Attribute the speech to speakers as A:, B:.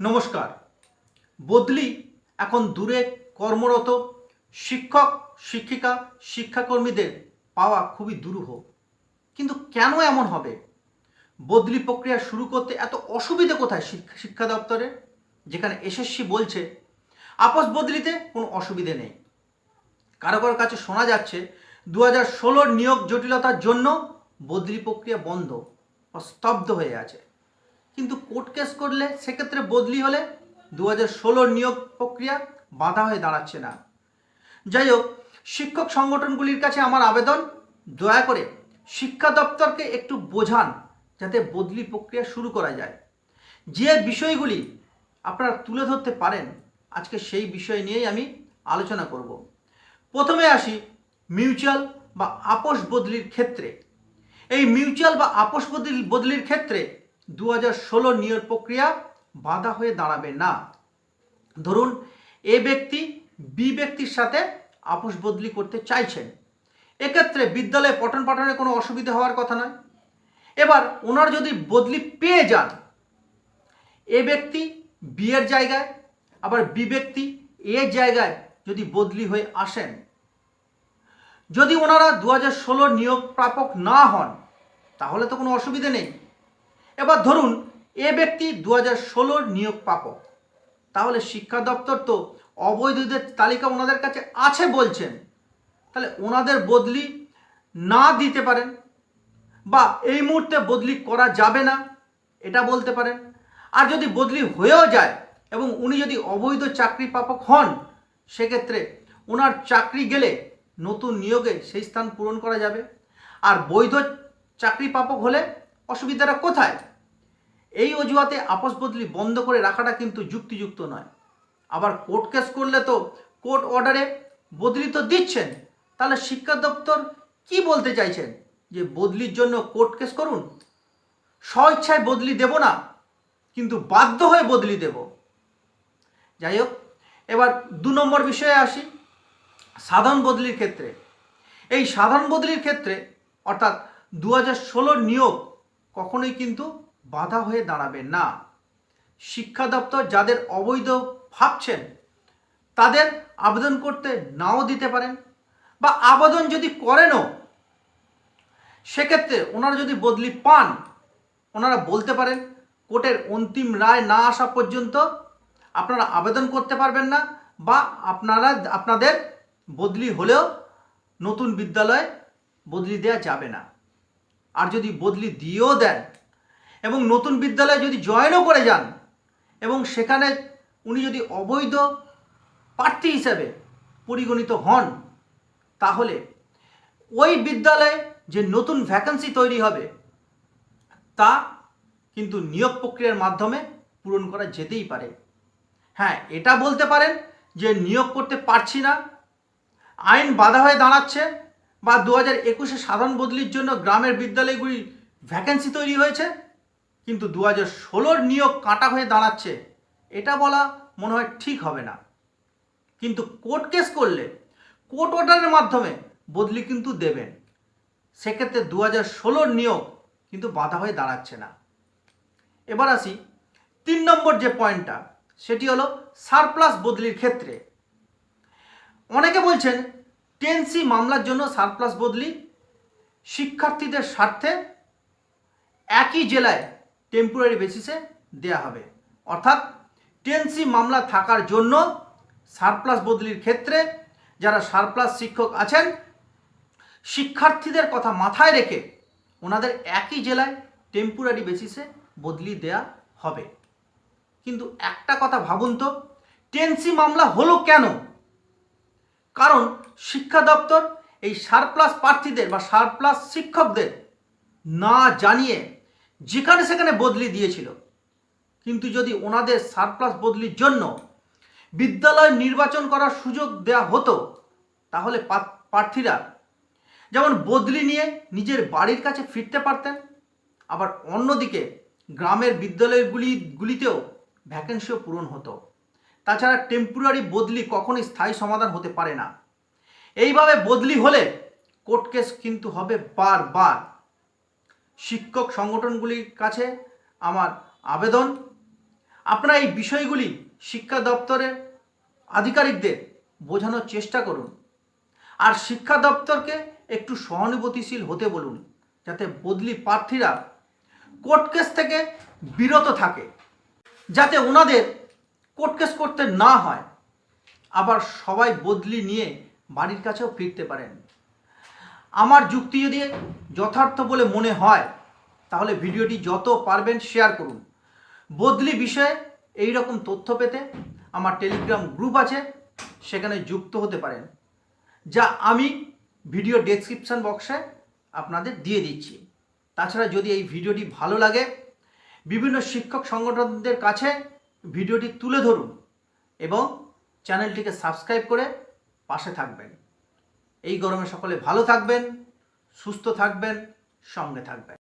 A: নমস্কার। বদলি এখন দূরে কর্মরত শিক্ষক, শিক্ষিকা, শিক্ষাকর্মীদের পাওয়া খুবই দুরূহ। কিন্তু কেন এমন হবে? বদলি প্রক্রিয়া শুরু করতে এত অসুবিধে কোথায় শিক্ষা দপ্তরে যেখানে এসএসসি বলছে, আপস বদলিতে কোনো অসুবিধে নেই। কারও কারও কাছে শোনা যাচ্ছে দু হাজার নিয়োগ জটিলতার জন্য বদলি প্রক্রিয়া বন্ধ স্তব্ধ হয়ে আছে। কিন্তু কোর্ট কেস করলে সেক্ষেত্রে বদলি হলে দু হাজার নিয়োগ প্রক্রিয়া বাধা হয়ে দাঁড়াচ্ছে না। যাই হোক, শিক্ষক সংগঠনগুলির কাছে আমার আবেদন, দয়া করে শিক্ষা দপ্তরকে একটু বোঝান যাতে বদলি প্রক্রিয়া শুরু করা যায়। যে বিষয়গুলি আপনারা তুলে ধরতে পারেন, আজকে সেই বিষয় নিয়েই আমি আলোচনা করব। প্রথমে আসি মিউচুয়াল বা আপোষ বদলির ক্ষেত্রে। এই মিউচুয়াল বা আপোষ বদলি বদলির ক্ষেত্রে দু হাজার ষোলো নিয়োগ প্রক্রিয়া বাধা হয়ে দাঁড়াবে না। ধরুন, এ ব্যক্তি বি ব্যক্তির সাথে আপোষ বদলি করতে চাইছেন। এক্ষেত্রে বিদ্যালয়ে পঠন পাঠনে কোনো অসুবিধা হওয়ার কথা নয়। এবার ওনার যদি বদলি পেয়ে যান, এ ব্যক্তি বিয়ের জায়গায়, আবার বি ব্যক্তি এ জায়গায় যদি বদলি হয়ে আসেন, যদি ওনারা দু হাজার নিয়োগ প্রাপক না হন, তাহলে তো কোনো অসুবিধে নেই। এবার ধরুন, এ ব্যক্তি দু হাজার ষোলোর নিয়োগ প্রাপক তাহলে শিক্ষা দপ্তর তো অবৈধদের তালিকা ওনাদের কাছে আছে বলছেন। তাহলে ওনাদের বদলি না দিতে পারেন বা এই মুহূর্তে বদলি করা যাবে না, এটা বলতে পারেন। আর যদি বদলি হয়েও যায় এবং উনি যদি অবৈধ চাকরি প্রাপক হন, সেক্ষেত্রে ওনার চাকরি গেলে নতুন নিয়োগে সেই স্থান পূরণ করা যাবে। আর বৈধ চাকরি প্রাপক হলে অসুবিধাটা কোথায়? এই অজুহাতে আপস বদলি বন্ধ করে রাখাটা কিন্তু যুক্তিযুক্ত নয়। আবার কোর্ট কেস করলে তো কোর্ট অর্ডারে বদলি তো দিচ্ছেন। তাহলে শিক্ষা দপ্তর কি বলতে চাইছেন? যে বদলির জন্য কোর্ট কেস করুন? স্বইচ্ছায় বদলি দেব না, কিন্তু বাধ্য হয়ে বদলি দেব। যাই হোক, এবার দু নম্বর বিষয়ে আসি। সাধারণ বদলির ক্ষেত্রে। এই সাধারণ বদলির ক্ষেত্রে, অর্থাৎ দু হাজার নিয়োগ কখনোই কিন্তু বাধা হয়ে দাঁড়াবে না। শিক্ষা দপ্তর যাদের অবৈধ ভাবছেন, তাদের আবেদন করতে নাও দিতে পারেন বা আবেদন যদি করেনও, সেক্ষেত্রে ওনারা যদি বদলি পান, ওনারা বলতে পারেন, কোর্টের অন্তিম রায় না আসা পর্যন্ত আপনারা আবেদন করতে পারবেন না বা আপনারা, আপনাদের বদলি হলেও নতুন বিদ্যালয়ে বদলি দেওয়া যাবে না। আর যদি বদলি দিয়েও দেন এবং নতুন বিদ্যালয়ে যদি জয়েনও করে যান এবং সেখানে উনি যদি অবৈধ প্রার্থী হিসেবে পরিগণিত হন, তাহলে ওই বিদ্যালয়ে যে নতুন ভ্যাকেন্সি তৈরি হবে, তা কিন্তু নিয়োগ প্রক্রিয়ার মাধ্যমে পূরণ করা যেতেই পারে। হ্যাঁ এটা বলতে পারেন যে নিয়োগ করতে পারছি না, আইন বাধা হয়ে দাঁড়াচ্ছে বা দু হাজার একুশে সাধারণ বদলির জন্য গ্রামের বিদ্যালয়গুলি ভ্যাকেন্সি তৈরি হয়েছে, কিন্তু দু হাজার ষোলোর নিয়োগ কাটা হয়ে দাঁড়াচ্ছে। এটা বলা মনে হয় ঠিক হবে না। কিন্তু কোর্ট কেস করলে, কোর্ট অর্ডারের মাধ্যমে বদলি কিন্তু দেবেন। সেক্ষেত্রে দু হাজার ষোলোর নিয়োগ কিন্তু বাধা হয়ে দাঁড়াচ্ছে না। এবার আসি তিন নম্বর যে পয়েন্টটা, সেটি হলো সারপ্লাস বদলির ক্ষেত্রে। অনেকে বলছেন টেনসি মামলার জন্য সারপ্লাস বদলি, শিক্ষার্থীদের স্বার্থে একই জেলায় টেম্পোরারি বেসিসে দেয়া হবে। অর্থাৎ টেনসি মামলা থাকার জন্য সারপ্লাস বদলির ক্ষেত্রে যারা সারপ্লাস শিক্ষক আছেন, শিক্ষার্থীদের কথা মাথায় রেখে ওনাদের একই জেলায় টেম্পোরারি বেসিসে বদলি দেয়া হবে। কিন্তু একটা কথা ভাবুন তো, টেনসি মামলা হলো কেন? কারণ শিক্ষা দপ্তর এই সারপ্লাস প্রার্থীদের বা সারপ্লাস শিক্ষকদের না জানিয়ে যেখানে সেখানে বদলি দিয়েছিল। কিন্তু যদি ওনাদের সারপ্লাস বদলির জন্য বিদ্যালয় নির্বাচন করার সুযোগ দেয়া হতো, তাহলে প্রার্থীরা যেমন বদলি নিয়ে নিজের বাড়ির কাছে ফিরতে পারতেন, আবার অন্যদিকে গ্রামের বিদ্যালয়গুলি গুলিতেও ভ্যাকেন্সিও পূরণ হতো। তাছাড়া টেম্পোরারি বদলি কখনোই স্থায়ী সমাধান হতে পারে না। এইভাবে বদলি হলে কোর্ট কেস কিন্তু হবে বারবার। শিক্ষক সংগঠনগুলির কাছে আমার আবেদন। আপনারা এই বিষয়গুলি শিক্ষা দপ্তরের আধিকারিকদের বোঝানোর চেষ্টা করুন। আর শিক্ষা দপ্তরকে একটু সহানুভূতিশীল হতে বলুন, যাতে বদলি প্রার্থীরা কোর্ট কেস থেকে বিরত থাকে, যাতে ওনাদের কোর্ট কেস করতে না হয়, আবার সবাই বদলি নিয়ে বাড়ির কাছেও ফিরতে পারেন। আমার যুক্তি যদি যথার্থ বলে মনে হয়, তাহলে ভিডিওটি যত পারবেন শেয়ার করুন। বদলি বিষয়ে এই রকম তথ্য পেতে আমার টেলিগ্রাম গ্রুপ আছে, সেখানে যুক্ত হতে পারেন, যা আমি ভিডিও ডেসক্রিপশন বক্সে আপনাদের দিয়ে দিচ্ছি। তাছাড়া যদি এই ভিডিওটি ভালো লাগে, বিভিন্ন শিক্ষক সংগঠনদের কাছে ভিডিওটি তুলে ধরুন এবং চ্যানেলটিকে সাবস্ক্রাইব করে পাশে থাকবেন। এই গরমে সকলে ভালো থাকবেন, সুস্থ থাকবেন, সঙ্গে থাকবেন।